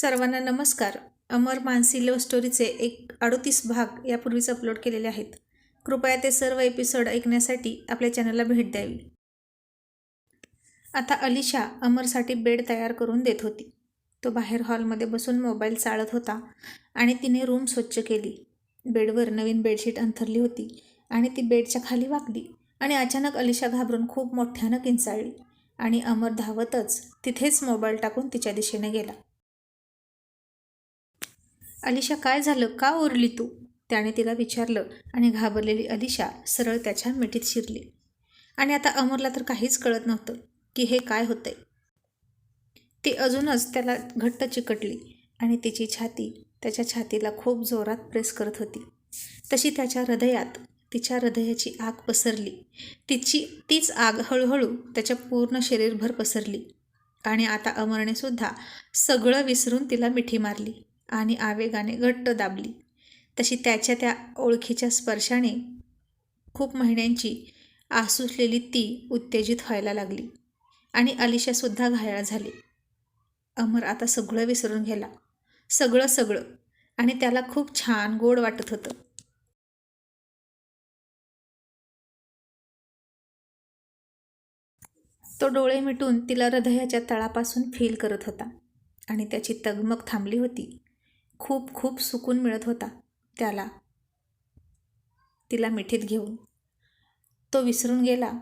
सर्वांना नमस्कार. अमर मानसी लव्ह स्टोरीचे एक अडोतीस भाग यापूर्वीच अपलोड केलेले आहेत. कृपया ते सर्व एपिसोड ऐकण्यासाठी आपल्या चॅनलला भेट द्यावी. आता अलिशा अमरसाठी बेड तयार करून देत होती. तो बाहेर हॉलमध्ये बसून मोबाईल चाळत होता आणि तिने रूम स्वच्छ केली. बेडवर नवीन बेडशीट अंथरली होती आणि ती बेडच्या खाली वाकली आणि अचानक अलिशा घाबरून खूप मोठ्यानं किंचाळली आणि अमर धावतच तिथेच मोबाईल टाकून तिच्या दिशेने गेला. अलिशा काय झालं? का ओरली तू? त्याने तिला विचारलं आणि घाबरलेली अलिशा सरळ त्याच्या मिठीत शिरली. आणि आता अमरला तर काहीच कळत नव्हतं की हे काय होतंय. ती अजूनच त्याला घट्ट चिकटली आणि तिची छाती त्याच्या छातीला खूप जोरात प्रेस करत होती. तशी त्याच्या हृदयात तिच्या हृदयाची आग पसरली. तिची तीच आग हळूहळू त्याच्या पूर्ण शरीरभर पसरली. आणि आता अमरने सुद्धा सगळं विसरून तिला मिठी मारली. आणि आवेगाने घट्ट दाबली. तशी त्याच्या त्या ओळखीच्या स्पर्शाने खूप महिन्यांची आसुसलेली ती उत्तेजित व्हायला लागली आणि अलिशासुद्धा घायाळ झाली. अमर आता सगळं विसरून गेला. सगळं सगळं. आणि त्याला खूप छान गोड वाटत होतं. तो डोळे मिटून तिला हृदयाच्या तळापासून फील करत होता. आणि त्याची तगमग थांबली होती. खूप खूप सुकून मिळत होता त्याला. तिला मिठीत घेऊन. तो विसरून गेला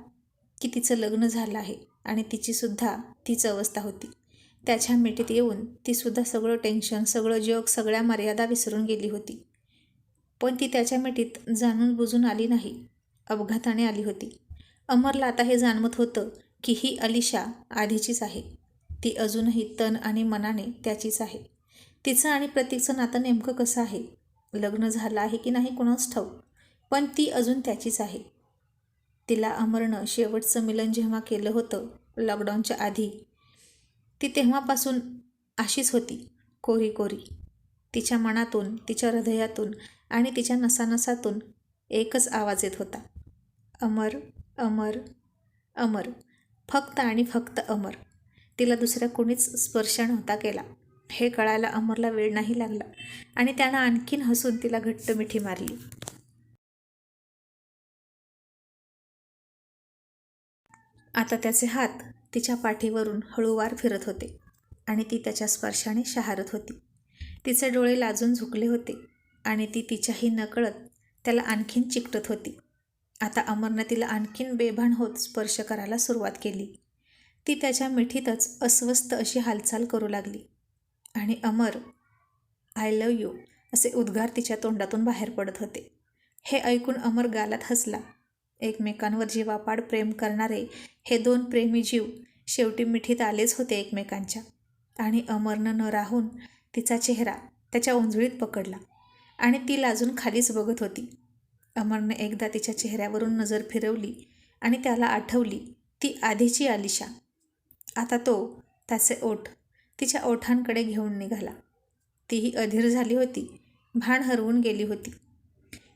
की तिचं लग्न झालं आहे आणि तिचीसुद्धा तीच अवस्था होती. त्याच्या मिठीत येऊन तीसुद्धा सगळं टेन्शन सगळं जग सगळ्या मर्यादा विसरून गेली होती. पण ती त्याच्या मिठीत जाणून बुजून आली नाही. अपघाताने आली होती. अमरला आता हे जाणवत होतं की ही अलिशा आधीचीच आहे. ती अजूनही तन आणि मनाने त्याचीच आहे. तिचं आणि प्रतीकचं नातं नेमकं कसं आहे? लग्न झालं आहे की नाही कोणाच ठाऊ पण ती अजून त्याचीच आहे. तिला अमरनं शेवटचं मिलन जेव्हा केलं होतं लॉकडाऊनच्या आधी ती तेव्हापासून अशीच होती कोरी कोरी. तिच्या मनातून तिच्या हृदयातून आणि तिच्या नसानसातून एकच आवाज येत होता. अमर अमर अमर. फक्त आणि फक्त अमर. तिला दुसऱ्या कोणीच स्पर्श नव्हता केला. हे कळायला अमरला वेळ नाही लागला आणि त्यानं आणखीन हसून तिला घट्ट मिठी मारली. आता त्याचे हात तिच्या पाठीवरून हळूवार फिरत होते आणि ती त्याच्या स्पर्शाने शहारत होती. तिचे डोळे लाजून झुकले होते आणि ती तिच्याही नकळत त्याला आणखीन चिकटत होती. आता अमरनं तिला आणखीन बेभान होत स्पर्श करायला सुरुवात केली. ती त्याच्या मिठीतच अस्वस्थ अशी हालचाल करू लागली. आणि अमर आय लव यू असे उद्गार तिच्या तोंडातून बाहेर पडत होते. हे ऐकून अमर गालात हसला. एकमेकांवर जीवापाड प्रेम करणारे हे दोन प्रेमी जीव शेवटी मिठीत आलेच होते एकमेकांच्या. आणि अमरनं न राहून तिचा चेहरा त्याच्या ओंजळीत पकडला आणि ती लाजून खालीच बघत होती. अमरने एकदा तिच्या चेहऱ्यावरून नजर फिरवली आणि त्याला आठवली ती आधीची आलिशा आता तो त्याचे ओठ तिच्या ओठांकडे घेऊन निघाला. तीही अधीर झाली होती. भान हरवून गेली होती.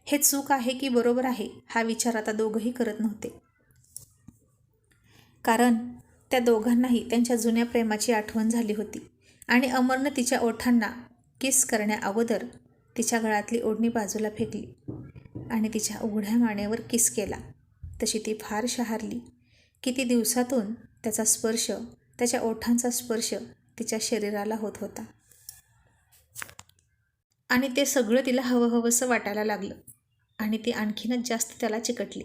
हे चूक आहे की बरोबर आहे हा विचार आता दोघंही करत नव्हते. कारण त्या दोघांनाही त्यांच्या जुन्या प्रेमाची आठवण झाली होती आणि अमरनं तिच्या ओठांना किस करण्या अगोदर तिच्या गळातली ओढणी बाजूला फेकली आणि तिच्या उघड्या मानेवर किस केला. तशी ती फार शहारली किती दिवसातून त्याचा स्पर्श त्याच्या ओठांचा स्पर्श तिच्या शरीराला होत होता. आणि ते सगळं तिला हवं हवंसं वाटायला लागलं. आणि ती आणखीनच जास्त त्याला चिकटली.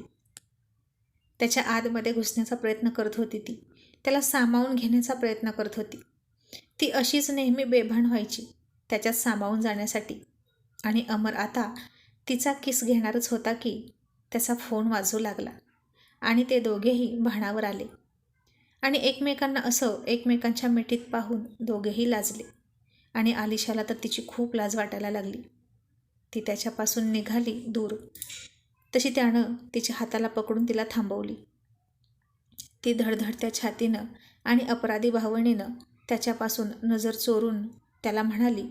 त्याच्या आतमध्ये घुसण्याचा प्रयत्न करत होती ती. त्याला सामावून घेण्याचा प्रयत्न करत होती. ती अशीच नेहमी बेभान व्हायची त्याच्यात सामावून जाण्यासाठी. आणि अमर आता तिचा किस घेणारच होता की त्याचा फोन वाजू लागला. आणि ते दोघेही भाणावर आले. आणि एकमेकांना असं एकमेकांच्या मिठीत पाहून दोघेही लाजले. आणि आलिशाला तर तिची खूप लाज वाटायला लागली. ती त्याच्यापासून निघाली दूर. तशी त्यानं तिच्या हाताला पकडून तिला थांबवली. ती धडधडत्या छातीनं आणि अपराधी भावनेनं त्याच्यापासून नजर चोरून त्याला म्हणाली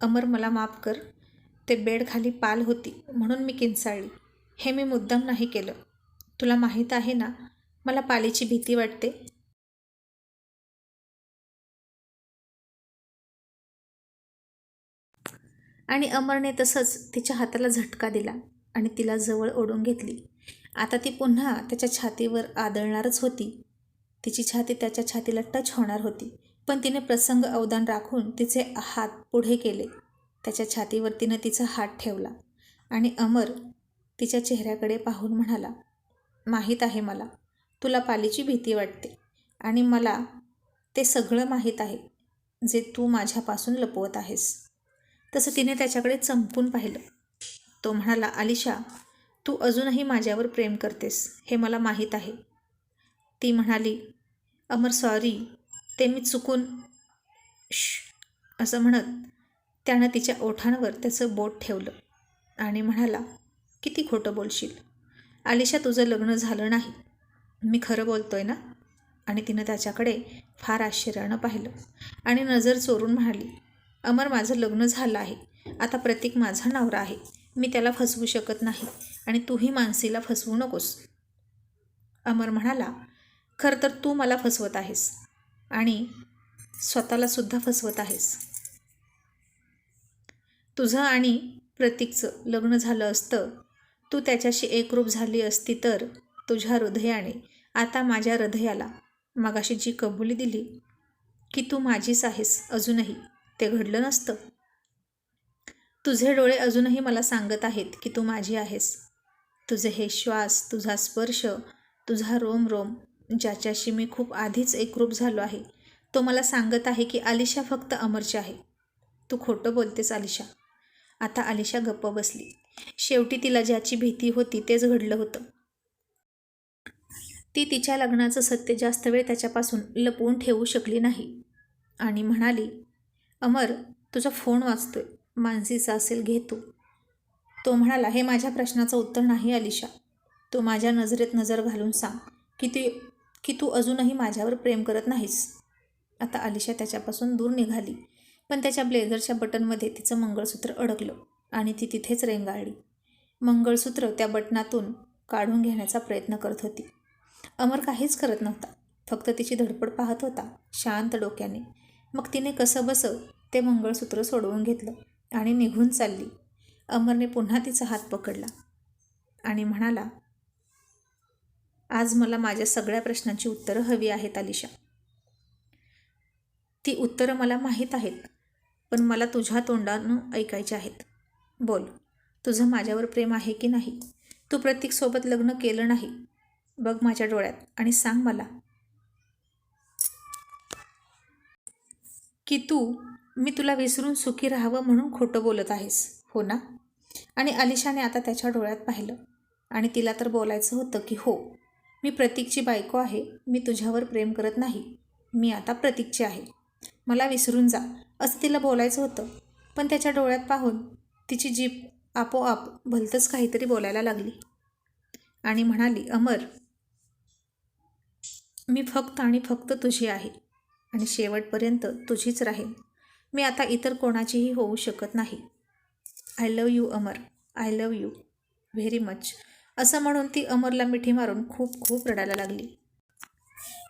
अमर मला माफ कर. ते बेड खाली पाल होती म्हणून मी किंचाळली. हे मी मुद्दाम नाही केलं. तुला माहीत आहे ना मला पालीची भीती वाटते. आणि अमरने तसंच तिच्या हाताला झटका दिला आणि तिला जवळ ओढून घेतली. आता ती पुन्हा त्याच्या छातीवर आदळणारच होती. तिची छाती त्याच्या छातीला टच होणार होती पण तिने प्रसंग अवदान राखून तिचे हात पुढे केले. त्याच्या छातीवर तिनं तिचा हात ठेवला आणि अमर तिच्या चेहऱ्याकडे पाहून म्हणाला माहीत आहे मला तुला पालीची भीती वाटते आणि मला ते सगळं माहीत आहे जे तू माझ्यापासून लपवत आहेस. तसं तिने त्याच्याकडे चमकून पाहिलं. तो म्हणाला आलिशा तू अजूनही माझ्यावर प्रेम करतेस हे मला माहीत आहे. ती म्हणाली अमर सॉरी ते मी चुकून श असं म्हणत त्यानं तिच्या ओठांवर त्याचं बोट ठेवलं आणि म्हणाला किती खोटं बोलशील. आलिशा तुझं लग्न झालं नाही. मी खरं बोलतोय ना? आणि तिनं त्याच्याकडे फार आश्चर्यानं पाहिलं आणि नजर चोरून म्हणाली अमर माझं लग्न झालं आहे. आता प्रतीक माझा नवरा आहे. मी त्याला फसवू शकत नाही आणि तूही मानसीला फसवू नकोस. अमर म्हणाला खरं तर तू मला फसवत आहेस आणि स्वतःला सुद्धा फसवत आहेस. तुझं आणि प्रतीकचं लग्न झालं असतं. तू त्याच्याशी एकरूप झाली असती तर तुझ्या हृदयाने आता माझ्या हृदयाला मगाशी जी कबुली दिली की तू माझीच आहेस अजूनही. ते घडलं नसतं. तुझे डोळे अजूनही मला सांगत आहेत की तू माझी आहेस. तुझे हे श्वास तुझा स्पर्श तुझा रोम रोम ज्याच्याशी मी खूप आधीच एकरूप झालो आहे तो मला सांगत आहे की आलिशा फक्त अमरची आहे. तू खोटं बोलतेस आलिशा आता आलिशा गप्प बसली. शेवटी तिला ज्याची भीती होती तेच घडलं होतं. ती तिच्या लग्नाचं सत्य जास्त वेळ त्याच्यापासून लपवून ठेवू शकली नाही. आणि म्हणाली अमर तुझा फोन वाचतोय मानसीचा असेल घे तू. तो म्हणाला हे माझ्या प्रश्नाचं उत्तर नाही अलिशा. तू माझ्या नजरेत नजर घालून सांग की ती की तू अजूनही माझ्यावर प्रेम करत नाहीस. आता अलिशा त्याच्यापासून दूर निघाली पण त्याच्या ब्लेझरच्या बटनमध्ये तिचं मंगळसूत्र अडकलं आणि ती तिथेच रेंगाळली. मंगळसूत्र त्या बटनातून काढून घेण्याचा प्रयत्न करत होती. अमर काहीच करत नव्हता. फक्त तिची धडपड पाहत होता शांत डोक्याने. मग तिने कसं बसं ते मंगळसूत्र सोडवून घेतलं आणि निघून चालली. अमरने पुन्हा तिचा हात पकडला आणि म्हणाला आज मला माझ्या सगळ्या प्रश्नांची उत्तरं हवी आहेत अलिशा. ती उत्तरं मला माहीत आहेत पण मला तुझ्या तोंडानं ऐकायची आहेत. बोल तुझं माझ्यावर प्रेम आहे की नाही? तू प्रतीकसोबत लग्न केलं नाही. बघ माझ्या डोळ्यात आणि सांग मला की तू मी तुला विसरून सुखी राहावं म्हणून खोटं बोलत आहेस हो ना? आणि अलिशाने आता त्याच्या डोळ्यात पाहिलं. आणि तिला तर बोलायचं होतं की हो मी प्रतीकची बायको आहे मी तुझ्यावर प्रेम करत नाही मी आता प्रतीकची आहे. मला विसरून जा असं तिला बोलायचं होतं. पण त्याच्या डोळ्यात पाहून तिची जीप आपोआप भलतंच काहीतरी बोलायला लागली. आणि म्हणाली अमर मी फक्त आणि फक्त तुझी आहे. आणि शेवटपर्यंत तुझीच राहील मी आता इतर कोणाचीही होऊ शकत नाही. I love you Amar. I love you very much असं म्हणून ती अमरला मिठी मारून खूप खूप रडायला लागली.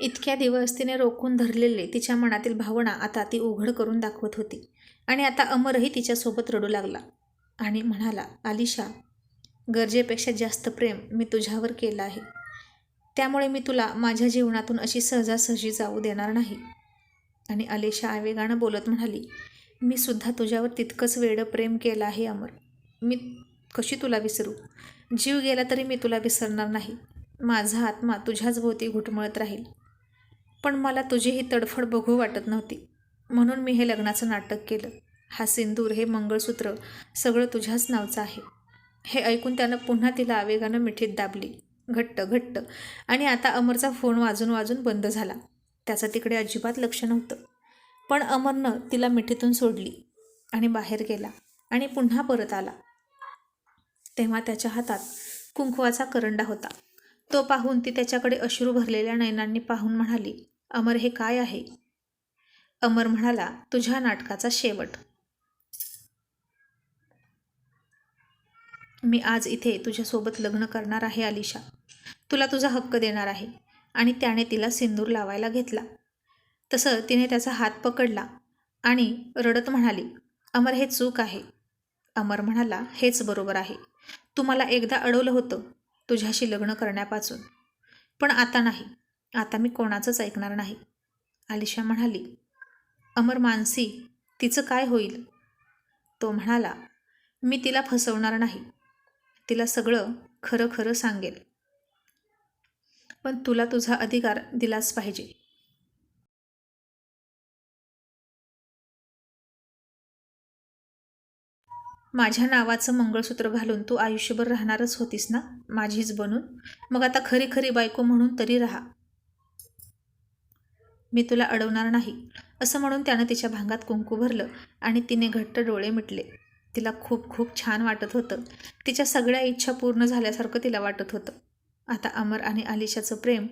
इतक्या दिवस तिने रोखून धरलेले तिच्या मनातील भावना आता ती उघड करून दाखवत होती. आणि आता अमरही तिच्यासोबत रडू लागला आणि म्हणाला आलिशा गरजेपेक्षा जास्त प्रेम मी तुझ्यावर केलं आहे. त्यामुळे मी तुला माझ्या जीवनातून अशी सहजासहजी जाऊ देणार नाही. आणि अलेशा आवेगानं बोलत म्हणाली मी सुद्धा तुझ्यावर तितकंच वेडं प्रेम केलं आहे अमर. मी कशी तुला विसरू? जीव गेला तरी मी तुला विसरणार नाही. माझा आत्मा तुझ्याच भोवती घुटमळत राहील. पण मला तुझी ही तडफड बघू वाटत नव्हती. म्हणून मी हे लग्नाचं नाटक केलं. हा सिंदूर हे मंगळसूत्र सगळं तुझ्याच नावचं आहे. हे ऐकून त्यानं पुन्हा तिला आवेगानं मिठीत दाबली. घट्ट घट्ट. आणि आता अमरचा फोन वाजून वाजून बंद झाला. त्याचं तिकडे अजिबात लक्ष नव्हतं. पण अमरनं तिला मिठीतून सोडली आणि बाहेर गेला आणि पुन्हा परत आला. तेव्हा त्याच्या हातात कुंकवाचा करंडा होता. तो पाहून ती त्याच्याकडे अश्रू भरलेल्या नयनांनी पाहून म्हणाली अमर हे काय आहे? अमर म्हणाला तुझ्या नाटकाचा शेवट. मी आज इथे तुझ्यासोबत लग्न करणार आहे अलिशा. तुला तुझा हक्क देणार आहे. आणि त्याने तिला सिंदूर लावायला घेतला. तसं तिने त्याचा हात पकडला आणि रडत म्हणाली अमर हे चूक आहे. अमर म्हणाला हेच बरोबर आहे. तू मला एकदा अडवलं होतं तुझ्याशी लग्न करण्यापासून. पण आता नाही. आता मी कोणाचंच ऐकणार नाही. आलिशा म्हणाली अमर मानसी तिचं काय होईल? तो म्हणाला मी तिला फसवणार नाही. तिला सगळं खरं खरं सांगेल. पण तुला तुझा अधिकार दिलाच पाहिजे. माझ्या नावाचं मंगळसूत्र घालून तू आयुष्यभर राहणारच होतीस ना माझीच बनून? मग आता खरी खरी बायको म्हणून तरी राहा. मी तुला अडवणार नाही असं म्हणून त्यानं तिच्या भांगात कुंकू भरलं आणि तिने घट्ट डोळे मिटले. तिला खूप खूप छान वाटत होतं. तिच्या सगळ्या इच्छा पूर्ण झाल्यासारखं तिला वाटत होतं. आता अमर आणि आलिशाचं प्रेम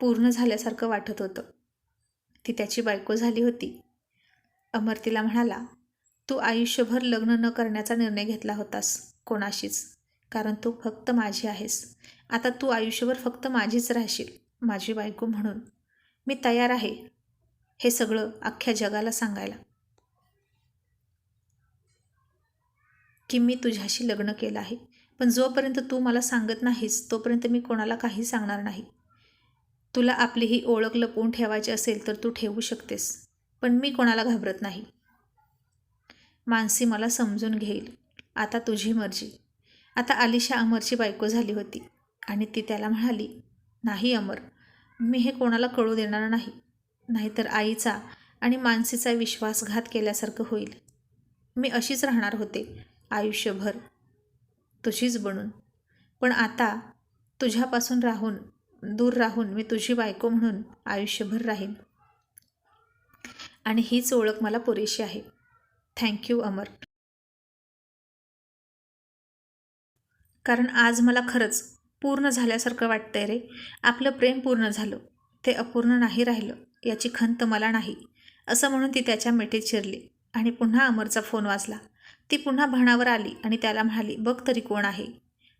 पूर्ण झाल्यासारखं वाटत होतं. ती त्याची बायको झाली होती. अमर तिला म्हणाला तू आयुष्यभर लग्न न करण्याचा निर्णय घेतला होतास कोणाशीच. कारण तू फक्त माझी आहेस. आता तू आयुष्यभर फक्त माझीच राहशील माझी बायको म्हणून. मी तयार आहे. हे सगळं अख्ख्या जगाला सांगायला. की मी तुझ्याशी लग्न केलं आहे. पण जोपर्यंत तू मला सांगत नाहीस तोपर्यंत मी कोणाला काही सांगणार नाही. तुला आपली ही ओळख लपवून ठेवायची असेल तर तू ठेवू शकतेस पण मी कोणाला घाबरत नाही. मानसी मला समजून घेईल. आता तुझी मर्जी. आता आलिशा अमरची बायको झाली होती आणि ती त्याला म्हणाली नाही अमर मी हे कोणाला कळू देणार नाही. नाहीतर आईचा आणि मानसीचा विश्वासघात केल्यासारखं होईल. मी अशीच राहणार होते आयुष्यभर. तुझीच बनून. पण आता तुझ्यापासून राहून दूर राहून मी तुझी बायको म्हणून आयुष्यभर राहीन. आणि हीच ओळख मला पुरेशी आहे. थँक्यू अमर कारण आज मला खरंच पूर्ण झाल्यासारखं वाटतंय रे. आपलं प्रेम पूर्ण झालं. ते अपूर्ण नाही राहिलं. याची खंत मला नाही. असं म्हणून ती त्याच्या मिठीत शिरली. आणि पुन्हा अमरचा फोन वाजला. ती पुन्हा भाणावर आली आणि त्याला म्हणाली बघ तरी कोण आहे.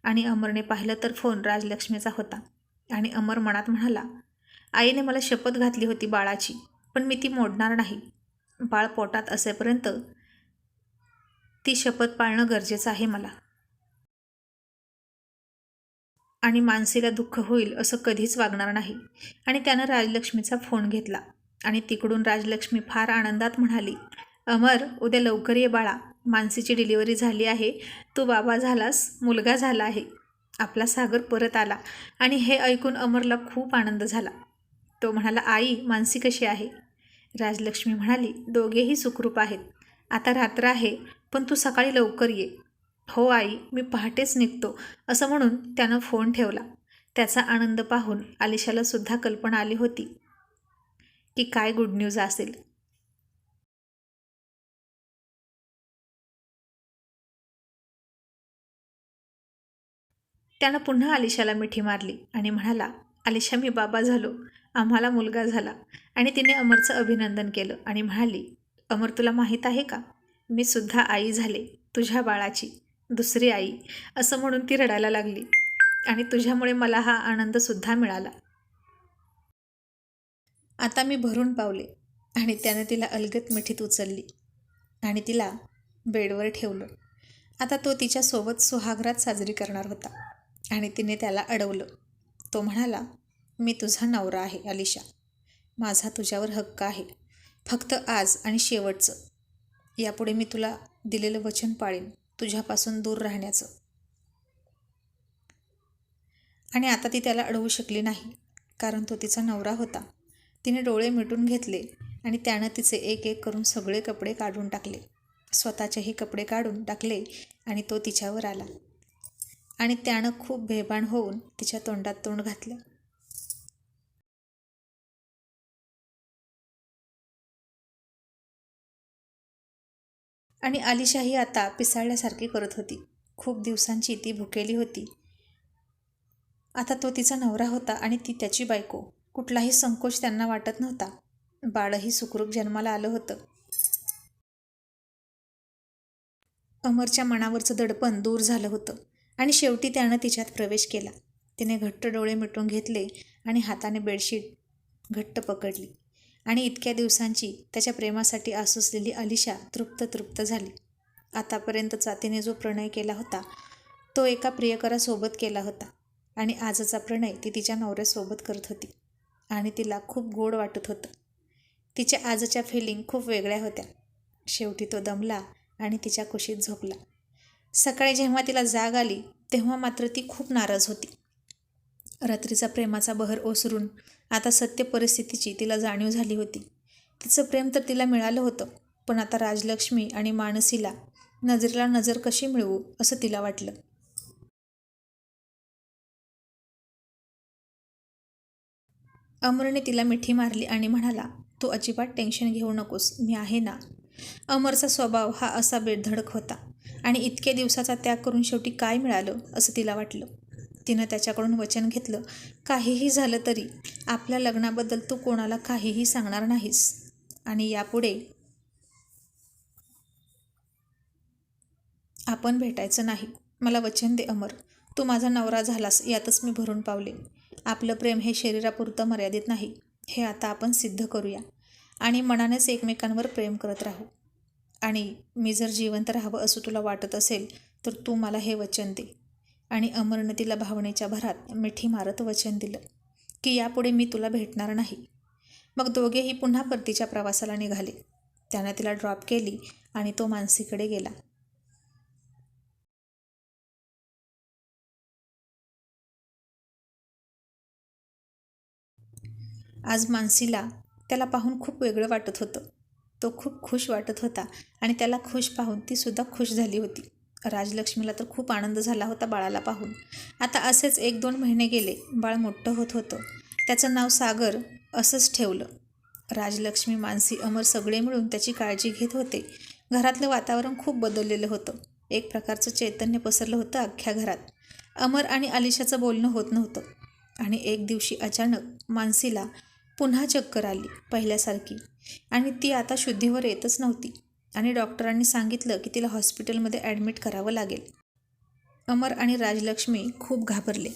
आणि अमरने पाहिलं तर फोन राजलक्ष्मीचा होता. आणि अमर मनात म्हणाला आईने मला शपथ घातली होती बाळाची पण मी ती मोडणार नाही. बाळ पोटात असेपर्यंत ती शपथ पाळणं गरजेचं आहे मला. आणि मानसीला दुःख होईल असं कधीच वागणार नाही. आणि त्यानं राजलक्ष्मीचा फोन घेतला. आणि तिकडून राजलक्ष्मी फार आनंदात म्हणाली अमर उद्या लवकर ये बाळा. मानसीची डिलिव्हरी झाली आहे. तू बाबा झालास मुलगा झाला आहे. आपला सागर परत आला आणि हे ऐकून अमरला खूप आनंद झाला. तो म्हणाला आई मानसी कशी आहे? राजलक्ष्मी म्हणाली दोघेही सुखरूप आहेत. आता रात्र आहे पण तू सकाळी लवकर ये. हो आई मी पहाटेच निघतो असं म्हणून त्यानं फोन ठेवला. त्याचा आनंद पाहून आलिशाला सुद्धा कल्पना आली होती की काय गुड न्यूज असेल. त्यानं पुन्हा आलिशाला मिठी मारली आणि म्हणाला आलिशा मी बाबा झालो. आम्हाला मुलगा झाला. आणि तिने अमरचं अभिनंदन केलं आणि म्हणाली अमर तुला माहीत आहे का? मी सुद्धा आई झाले तुझ्या बाळाची. दुसरी आई. असं म्हणून ती रडायला लागली. आणि तुझ्यामुळे मला हा आनंदसुद्धा मिळाला. आता मी भरून पावले आणि त्यानं तिला अलगत मिठीत उचलली आणि तिला बेडवर ठेवलं. आता तो तिच्यासोबत सुहागरात साजरी करणार होता. आणि तिने त्याला अडवलं. तो म्हणाला मी तुझा नवरा आहे अलिशा. माझा तुझ्यावर हक्क आहे. फक्त आज आणि शेवटचं. यापुढे मी तुला दिलेलं वचन पाळीन. तुझ्यापासून दूर राहण्याचं. आणि आता ती त्याला अडवू शकली नाही कारण तो तिचा नवरा होता. तिने डोळे मिटून घेतले आणि त्यानं तिचे एक एक करून सगळे कपडे काढून टाकले. स्वतःचेही कपडे काढून टाकले आणि तो तिच्यावर आला. आणि त्यानं खूप बेभान होऊन तिच्या तोंडात तोंड घातलं. आणि आलिशाही आता पिसाळल्यासारखी करत होती. खूप दिवसांची ती भुकेली होती. आता तो तिचा नवरा होता आणि ती त्याची बायको. कुठलाही संकोच त्यांना वाटत नव्हता. बाळही सुखरूप जन्माला आलं होतं. अमरच्या मनावरचं दडपण दूर झालं होतं. आणि शेवटी त्यानं तिच्यात प्रवेश केला. तिने घट्ट डोळे मिटून घेतले आणि हाताने बेडशीट घट्ट पकडली. आणि इतक्या दिवसांची त्याच्या प्रेमासाठी आसुसलेली अलिशा तृप्त तृप्त झाली. आतापर्यंतचा तिने जो प्रणय केला होता तो एका प्रियकरासोबत केला होता आणि आजचा प्रणय ती तिच्या नवऱ्यासोबत करत होती आणि तिला खूप गोड वाटत होतं. तिच्या आजच्या फिलिंग खूप वेगळ्या होत्या. शेवटी तो दमला आणि तिच्या कुशीत झोपला. सकाळी जेव्हा तिला जाग आली तेव्हा मात्र ती खूप नाराज होती. रात्रीचा प्रेमाचा बहर ओसरून आता सत्य परिस्थितीची तिला जाणीव झाली होती. तिचं प्रेम तर तिला मिळालं होतं पण आता राजलक्ष्मी आणि मानसीला नजरेला नजर कशी मिळवू असं तिला वाटलं. अमरने तिला मिठी मारली आणि म्हणाला तू अजिबात टेन्शन घेऊ नकोस मी आहे ना. अमरचा स्वभाव हा असा बेधडक होता. आणि इतके दिवसाचा त्याग करून शेवटी काय मिळालं असं तिला वाटलं. तिनं त्याच्याकडून वचन घेतलं. काहीही झालं तरी आपल्या लग्नाबद्दल तू कोणाला काहीही सांगणार नाहीस. आणि यापुढे आपण भेटायचं नाही. मला वचन दे अमर. तू माझा नवरा झालास यातच मी भरून पावले. आपलं प्रेम हे शरीरापुरतं मर्यादित नाही. हे आता आपण सिद्ध करूया. आणि मनानेच एकमेकांवर प्रेम करत राहू. आणि मी जर जिवंत राहावं असं तुला वाटत असेल तर तू मला हे वचन दे. आणि अमरनं तिला भावनेच्या भरात मिठी मारत वचन दिलं की यापुढे मी तुला भेटणार नाही. मग दोघेही पुन्हा परतीच्या प्रवासाला निघाले. त्यानं तिला ड्रॉप केली आणि तो मानसीकडे गेला. आज मानसीला त्याला पाहून खूप वेगळं वाटत होतं. तो खूप खुश वाटत होता आणि त्याला खुश पाहून तीसुद्धा खुश झाली होती. राजलक्ष्मीला तर खूप आनंद झाला होता बाळाला पाहून. आता असेच एक दोन महिने गेले बाळ मोठं होत होतं. त्याचं नाव सागर असंच ठेवलं. राजलक्ष्मी मानसी अमर सगळे मिळून त्याची काळजी घेत होते. घरातलं वातावरण खूप बदललेलं होतं. एक प्रकारचं चैतन्य पसरलं होतं अख्ख्या घरात. अमर आणि अलिशाचं बोलणं होत नव्हतं. आणि एक दिवशी अचानक मानसीला पुन्हा चक्कर आली पहिल्यासारखी. आणि ती आता शुद्धीवर येतच नव्हती. आणि डॉक्टरांनी सांगितलं की तिला हॉस्पिटलमध्ये ॲडमिट करावं लागेल. अमर आणि राजलक्ष्मी खूप घाबरले.